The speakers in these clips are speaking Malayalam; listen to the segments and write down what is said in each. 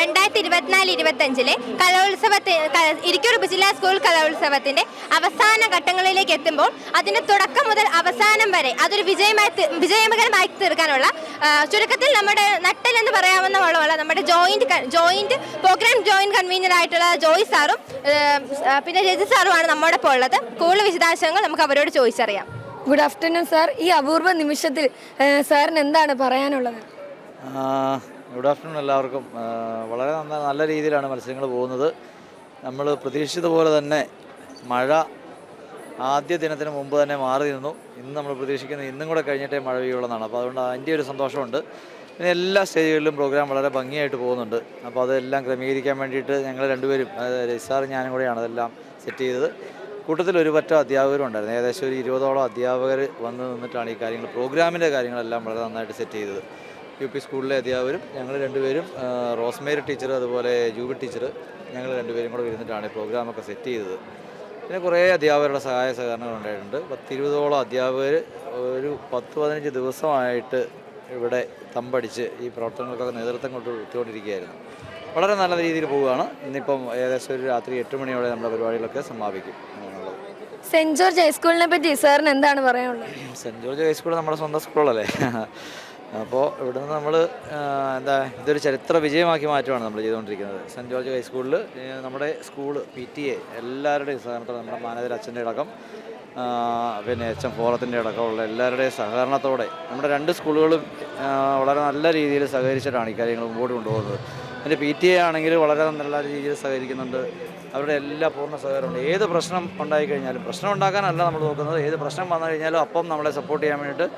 രണ്ടായിരത്തി ഇരുപത്തിനാല് ഇരുപത്തഞ്ചിലെ കലോത്സവത്തെ ഇരിക്കൂർ ഉപജില്ലാ സ്കൂൾ കലോത്സവത്തിന്റെ അവസാന ഘട്ടങ്ങളിലേക്ക് എത്തുമ്പോൾ അതിന്റെ തുടക്കം മുതൽ അവസാനം വരെ അതൊരു വിജയമായി വിജയമകരമായി വിജയകരമായി തീർക്കാനുള്ള ചുരുക്കത്തിൽ നമ്മുടെ നട്ടൽ എന്ന് പറയാവുന്ന വളമുള്ള നമ്മുടെ joint joint programme joint convener ആയിട്ടുള്ള ജോയ് സാറും പിന്നെ രജി സാറുമാണ് നമ്മുടെ ഇപ്പോൾ ഉള്ളത്. കൂടുതൽ വിശദാംശങ്ങൾ നമുക്ക് അവരോട് ചോദിച്ചറിയാം. ഗുഡ് ആഫ്റ്റർനൂൺ സാർ ഈ അപൂർവ നിമിഷത്തിൽ സാറിന് എന്താണ് പറയാനുള്ളത്? ഗുഡ് ആഫ്റ്റർനൂൺ എല്ലാവർക്കും. വളരെ നന്ന നല്ല രീതിയിലാണ് മത്സരങ്ങൾ പോകുന്നത്. നമ്മൾ പ്രതീക്ഷിച്ചത് പോലെ തന്നെ മഴ ആദ്യ ദിനത്തിന് മുമ്പ് തന്നെ മാറി നിന്നു ഇന്ന് നമ്മൾ പ്രതീക്ഷിക്കുന്ന ഇന്നും കൂടെ കഴിഞ്ഞിട്ടേ മഴ പെയ്യുള്ളതാണ് അപ്പോൾ അതുകൊണ്ട് അതിന്റെ ഒരു സന്തോഷമുണ്ട്. പിന്നെ എല്ലാ സ്റ്റേജുകളിലും പ്രോഗ്രാം വളരെ ഭംഗിയായിട്ട് പോകുന്നുണ്ട്. അപ്പോൾ അതെല്ലാം ക്രമീകരിക്കാൻ വേണ്ടിയിട്ട് ഞങ്ങൾ രണ്ടുപേരും അതായത് രജിസാറും ഞാനും കൂടെയാണ് അതെല്ലാം സെറ്റ് ചെയ്തത്. കൂട്ടത്തിൽ ഒരു പറ്റം അധ്യാപകരും ഉണ്ടായിരുന്നു. ഏകദേശം ഒരു ഇരുപതോളം അധ്യാപകർ വന്ന് നിന്നിട്ടാണ് ഈ കാര്യങ്ങൾ പ്രോഗ്രാമിന്റെ കാര്യങ്ങളെല്ലാം വളരെ നന്നായിട്ട് സെറ്റ് ചെയ്തത്. യു പി സ്കൂളിലെ അധ്യാപകരും ഞങ്ങൾ രണ്ടുപേരും റോസ്മേരി ടീച്ചർ അതുപോലെ ജൂബി ടീച്ചർ ഞങ്ങൾ രണ്ടുപേരും കൂടെ ഇരുന്നിട്ടാണ് ഈ പ്രോഗ്രാമൊക്കെ സെറ്റ് ചെയ്തത്. പിന്നെ കുറേ അധ്യാപകരുടെ സഹായ സഹകരണങ്ങൾ ഉണ്ടായിട്ടുണ്ട്. പത്തിരുപതോളം അധ്യാപകർ ഒരു പത്ത് പതിനഞ്ച് ദിവസമായിട്ട് ഇവിടെ തമ്പടിച്ച് ഈ പ്രവർത്തനങ്ങൾക്കൊക്കെ നേതൃത്വം കൊണ്ട് എത്തിക്കൊണ്ടിരിക്കുകയായിരുന്നു. വളരെ നല്ല രീതിയിൽ പോവുകയാണ്. ഇന്നിപ്പം ഏകദേശം ഒരു രാത്രി എട്ട് മണിയോടെ നമ്മുടെ പരിപാടികളൊക്കെ സമാപിക്കും സെന്റ് ജോർജ് ഹൈസ്കൂളിനെ പറ്റി സാറിന് എന്താണ് പറയാനുള്ളത്? സെന്റ് ജോർജ് ഹൈസ്കൂൾ നമ്മുടെ സ്വന്തം സ്കൂളല്ലേ? അപ്പോൾ ഇവിടുന്ന് നമ്മൾ എന്താ ഇതൊരു ചരിത്ര വിജയമാക്കി മാറ്റുകയാണ് നമ്മൾ ചെയ്തുകൊണ്ടിരിക്കുന്നത്. സെന്റ് ജോർജ് ഹൈസ്കൂളിൽ നമ്മുടെ സ്കൂൾ പി ടി എ എല്ലാവരുടെയും സഹകരണത്തോടെ നമ്മുടെ മാനേജർ അച്ഛന്റെ അടക്കം പിന്നെ എച്ച് എം ഫോറത്തിന്റെ അടക്കമുള്ള എല്ലാവരുടെയും സഹകരണത്തോടെ നമ്മുടെ രണ്ട് സ്കൂളുകളും വളരെ നല്ല രീതിയിൽ സഹകരിച്ചിട്ടാണ് ഈ കാര്യങ്ങൾ മുമ്പോട്ട് കൊണ്ടുപോകുന്നത്. പിന്നെ പി ടി എ ആണെങ്കിൽ വളരെ നല്ല രീതിയിൽ സഹകരിക്കുന്നുണ്ട്. അവരുടെ എല്ലാ പൂർണ സഹകരണമുണ്ട് ഏത് പ്രശ്നം ഉണ്ടായിക്കഴിഞ്ഞാലും പ്രശ്നം ഉണ്ടാക്കാനല്ല നമ്മൾ നോക്കുന്നത്. ഏത് പ്രശ്നം വന്നു കഴിഞ്ഞാലും അപ്പം നമ്മളെ സപ്പോർട്ട് ചെയ്യാൻ വേണ്ടിയിട്ട്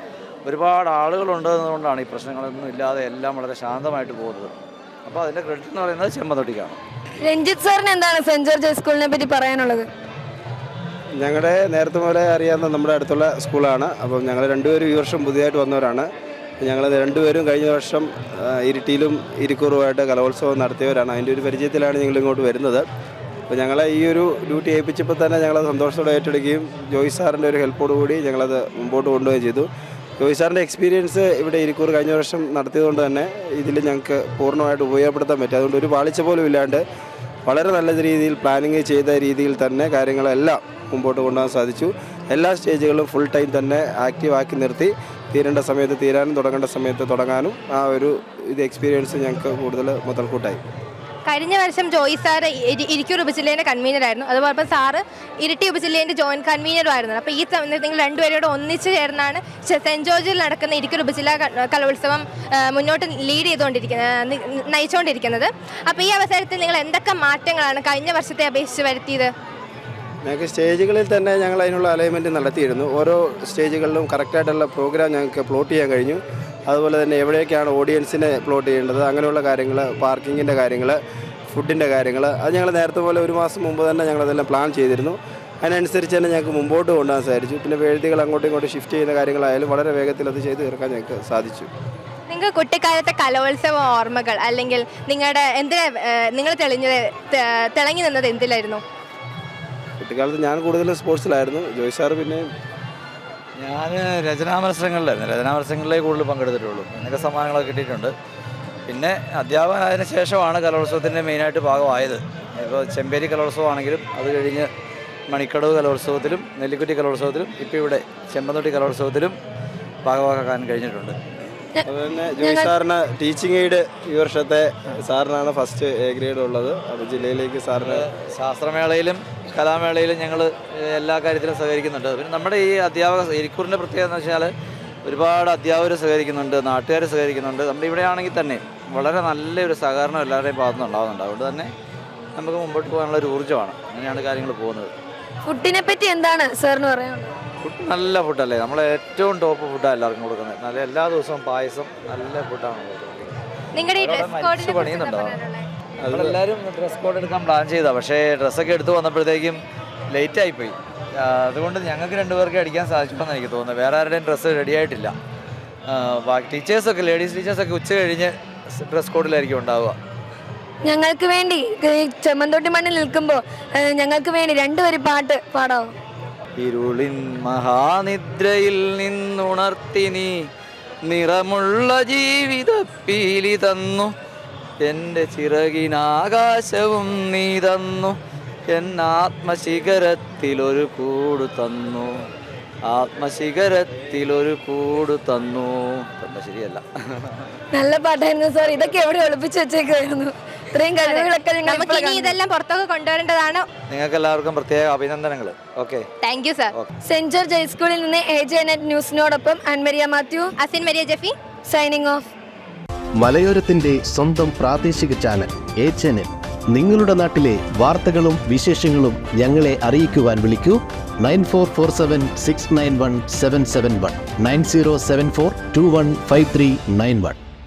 ഒരുപാട് ആളുകളുണ്ട് എന്നതുകൊണ്ടാണ് ഈ പ്രശ്നങ്ങളൊന്നും ഇല്ലാതെ എല്ലാം വളരെ ശാന്തമായിട്ട് പോകുന്നത്. അപ്പോൾ അതിന്റെ ക്രെഡിറ്റ് എന്ന് പറയുന്നത് ചെമ്പതൊട്ടിക്കാണ്. രഞ്ജിത്ത് സാറിന് എന്താണ് സെന്റ് ജോർജ് ഹൈസ്കൂളിനെ പറ്റി പറയാനുള്ളത്? ഞങ്ങളുടെ നേരത്തെ മുതലേ അറിയാവുന്ന നമ്മുടെ അടുത്തുള്ള സ്കൂളാണ്. അപ്പം ഞങ്ങൾ രണ്ടുപേരും ഈ വർഷം പുതിയതായിട്ട് വന്നവരാണ്. ഞങ്ങൾ രണ്ടുപേരും കഴിഞ്ഞ വർഷം ഇരിട്ടിയിലും ഇരിക്കൂറുമായിട്ട് കലോത്സവം നടത്തിയവരാണ്. അതിന്റെ ഒരു പരിചയത്തിലാണ് ഞങ്ങൾ ഇങ്ങോട്ട് വരുന്നത്. അപ്പോൾ ഞങ്ങളെ ഈ ഒരു ഡ്യൂട്ടി ഏൽപ്പിച്ചപ്പോൾ തന്നെ ഞങ്ങളത് സന്തോഷത്തോടെ ഏറ്റെടുക്കുകയും ജോയ്സ് സാറിന്റെ ഒരു ഹെൽപ്പോടുകൂടി ഞങ്ങളത് മുമ്പോട്ട് കൊണ്ടുപോവുകയും ചെയ്തു. ജോയ് സാറിന്റെ എക്സ്പീരിയൻസ് ഇവിടെ ഇരിക്കൂർ കഴിഞ്ഞ വർഷം നടത്തിയതുകൊണ്ട് തന്നെ ഇതിൽ ഞങ്ങൾക്ക് പൂർണമായിട്ട് ഉപയോഗപ്പെടുത്താൻ പറ്റും. അതുകൊണ്ട് ഒരു പാളിച്ച പോലും ഇല്ലാണ്ട് വളരെ നല്ല രീതിയിൽ പ്ലാനിങ് ചെയ്ത രീതിയിൽ തന്നെ കാര്യങ്ങളെല്ലാം മുമ്പോട്ട് കൊണ്ടുപോകാൻ സാധിച്ചു. എല്ലാ സ്റ്റേജുകളും ഫുൾ ടൈം തന്നെ ആക്റ്റീവ് ആക്കി നിർത്തി. തീരേണ്ട സമയത്ത് തീരാനും തുടങ്ങേണ്ട സമയത്ത് തുടങ്ങാനും ആ ഒരു ഇത് എക്സ്പീരിയൻസ് ഞങ്ങൾക്ക് കൂടുതൽ മുതൽക്കൂട്ടായി. കഴിഞ്ഞ വർഷം ജോയി സാർ ഇരിക്കൂർ ഉപജില്ലേന്റെ കൺവീനറായിരുന്നു അതുപോലെ സാറ് ഇരിട്ടി ഉപജില്ലേന്റെ ജോയിന്റ് കൺവീനറും ആയിരുന്നു. അപ്പോൾ ഈ നിങ്ങൾ രണ്ടുപേരോട് ഒന്നിച്ച് ചേർന്നാണ് സെന്റ് ജോർജിൽ നടക്കുന്ന ഇരിക്കൂർ ഉപജില്ല കലോത്സവം മുന്നോട്ട് ലീഡ് ചെയ്തുകൊണ്ടിരിക്കുന്നത് നയിച്ചുകൊണ്ടിരിക്കുന്നത്. അപ്പോൾ ഈ അവസരത്തിൽ നിങ്ങൾ എന്തൊക്കെ മാറ്റങ്ങളാണ് കഴിഞ്ഞ വർഷത്തെ അപേക്ഷിച്ച് വരുത്തിയത്? ഞങ്ങൾക്ക് സ്റ്റേജുകളിൽ തന്നെ ഞങ്ങൾ അതിനുള്ള അലൈൻമെന്റ് നടത്തിയിരുന്നു. ഓരോ സ്റ്റേജുകളിലും കറക്റ്റായിട്ടുള്ള പ്രോഗ്രാം ഞങ്ങൾക്ക് പ്ലോട്ട് ചെയ്യാൻ കഴിഞ്ഞു. അതുപോലെ തന്നെ എവിടെയൊക്കെയാണ് ഓഡിയൻസിനെ പ്ലോട്ട് ചെയ്യേണ്ടത് അങ്ങനെയുള്ള കാര്യങ്ങൾ പാർക്കിങ്ങിന്റെ കാര്യങ്ങൾ ഫുഡിന്റെ കാര്യങ്ങൾ അത് ഞങ്ങൾ നേരത്തെ പോലെ ഒരു മാസം മുമ്പ് തന്നെ ഞങ്ങളതെല്ലാം പ്ലാൻ ചെയ്തിരുന്നു. അതിനനുസരിച്ച് തന്നെ ഞങ്ങൾക്ക് മുമ്പോട്ട് കൊണ്ടുപോകാൻ സാധിച്ചു. പിന്നെ വേദികൾ അങ്ങോട്ടും ഇങ്ങോട്ടും ഷിഫ്റ്റ് ചെയ്യുന്ന കാര്യങ്ങളായാലും വളരെ വേഗത്തിൽ അത് ചെയ്ത് തീർക്കാൻ ഞങ്ങൾക്ക് സാധിച്ചു. നിങ്ങൾക്ക് കുട്ടിക്കാലത്തെ കലോത്സവ ഓർമ്മകൾ അല്ലെങ്കിൽ നിങ്ങളുടെ എന്തിനാ നിങ്ങൾ തെളിഞ്ഞത് തിളങ്ങി നിന്നത് എന്തിലായിരുന്നു? കുട്ടിക്കാലത്ത് ഞാൻ കൂടുതലും സ്പോർട്സിലായിരുന്നു. ജോയ് സാറ് പിന്നെ? ഞാൻ രചനാ മത്സരങ്ങളിലായിരുന്നു. രചനാ മത്സരങ്ങളിലേ കൂടുതൽ പങ്കെടുത്തിട്ടുള്ളൂ. എന്നൊക്കെ സമ്മാനങ്ങളൊക്കെ കിട്ടിയിട്ടുണ്ട്. പിന്നെ അധ്യാപകനായതിനു ശേഷമാണ് കലോത്സവത്തിന്റെ മെയിനായിട്ട് ഭാഗമായത്. ഇപ്പോൾ ചെമ്പേരി കലോത്സവമാണെങ്കിലും അത് കഴിഞ്ഞ് മണിക്കടവ് കലോത്സവത്തിലും നെല്ലിക്കുറ്റി കലോത്സവത്തിലും ഇപ്പോൾ ഇവിടെ ചെമ്പന്തൊട്ടി കലോത്സവത്തിലും ഭാഗമാക്കാൻ കഴിഞ്ഞിട്ടുണ്ട്. അതുപോലെ ജോയ് സാറിന് ടീച്ചിങ് എയ്ഡ് ഈ വർഷത്തെ സാറിനാണ് ഫസ്റ്റ് എ ഗ്രേഡ് ഉള്ളത്. അത് ജില്ലയിലേക്ക് സാറിന് ശാസ്ത്രമേളയിലും കലാമേളയിലും ഞങ്ങൾ എല്ലാ കാര്യത്തിലും സഹകരിക്കുന്നുണ്ട്. പിന്നെ നമ്മുടെ ഈ അധ്യാപക ഇരിക്കൂറിന്റെ പ്രത്യേകത എന്ന് വെച്ചാൽ ഒരുപാട് അധ്യാപകർ സഹകരിക്കുന്നുണ്ട് നാട്ടുകാർ സഹകരിക്കുന്നുണ്ട്. നമ്മുടെ ഇവിടെ ആണെങ്കിൽ തന്നെ വളരെ നല്ലൊരു സഹകരണം എല്ലാവരുടെയും ഭാഗത്തുനിന്ന് ഉണ്ടാകുന്നുണ്ട് അതുകൊണ്ട് തന്നെ നമുക്ക് മുമ്പോട്ട് പോകാനുള്ള ഒരു ഊർജമാണ്. അങ്ങനെയാണ് കാര്യങ്ങൾ പോകുന്നത്. ഫുഡിനെ പറ്റി എന്താണ് സാറിന് പറയാനുള്ളത്? ഫുഡ് നല്ല ഫുഡല്ലേ? നമ്മൾ ഏറ്റവും ടോപ്പ് ഫുഡാണ് എല്ലാവർക്കും കൊടുക്കുന്നത്. നല്ല എല്ലാ ദിവസവും പായസം നല്ല ഫുഡാണ് നിങ്ങളുടെ മരിച്ചു പണിയുന്നുണ്ടോ? നമ്മളെല്ലാവരും ഡ്രസ് കോഡ് എടുക്കാൻ പ്ലാൻ ചെയ്താ. പക്ഷേ ഡ്രസ്സൊക്കെ എടുത്ത് വന്നപ്പോഴത്തേക്കും ലേറ്റ് ആയിപ്പോയി അതുകൊണ്ട് ഞങ്ങൾക്ക് രണ്ടുപേർക്ക് അടിക്കാൻ സാധിച്ചെന്ന് എനിക്ക് തോന്നുന്നത് വേറെ ആരുടെയും ഡ്രസ്സ് റെഡി ആയിട്ടില്ല. ടീച്ചേഴ്സൊക്കെ ലേഡീസ് ടീച്ചേഴ്സൊക്കെ ഉച്ച കഴിഞ്ഞ് ഡ്രസ് കോഡിലായിരിക്കും ഉണ്ടാവുക. ഞങ്ങൾക്ക് വേണ്ടി ചെമ്മന്തോട്ടി ചെമ്മന്തൊട്ടി മണ്ണിൽ നിൽക്കുമ്പോൾ ഞങ്ങൾക്ക് വേണ്ടി രണ്ടുപേരും പാട്ട് പാടാവോ? ഇരുളിൻ മഹാനിദ്രയിൽ നിന്നുണർത്തിനി നിറമുള്ള ജീവിത പീലി തന്നു. എന്റെ ചിറകിനാകാശവും നീ തന്നു. എന്നാത്മശിഖരത്തിലൊരു കൂട് തന്നു. ആത്മശിഖരത്തിലൊരു കൂട് തന്നു. ശരിയല്ല. നല്ല പാട്ടായിരുന്നു സാർ. ഇതൊക്കെ എവിടെ ഒളിപ്പിച്ചു വെച്ചേക്കായിരുന്നു ഇത്രയും കഴിവുകളൊക്കെ നമുക്ക് ഇനി ഇതെല്ലാം പുറത്തൊക്കെ കൊണ്ടുവരേണ്ടതാണ്. നിങ്ങൾക്ക് എല്ലാവർക്കും പ്രത്യേക അഭിനന്ദനങ്ങൾ. Okay thank you sir Saint George ഹൈസ്കൂളിൽ നിന്ന് എ ജെ നെറ്റ് ന്യൂസിനോടൊപ്പം Annmaria Mathew Asin Maria Jaffy. Signing off മലയോരത്തിന്റെ സ്വന്തം പ്രാദേശിക ചാനൽ എ ചാനൽ നിങ്ങളുടെ നാട്ടിലെ വാർത്തകളും വിശേഷങ്ങളും ഞങ്ങളെ അറിയിക്കുവാൻ വിളിക്കൂ. Nine four four seven six nine one seven seven one. Nine zero seven four two one five three nine one.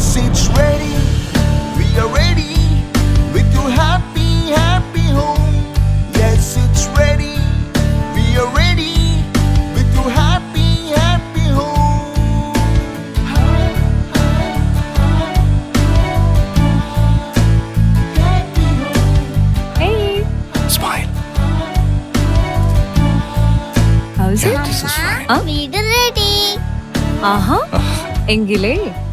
home. Yes, it's ready. We are ready with your happy, happy home. Yes, it's ready. We are ready with your happy, happy home. Hey, Smile. how's it? This is fine. വീട് റെഡി ആഹാ എങ്കിലേ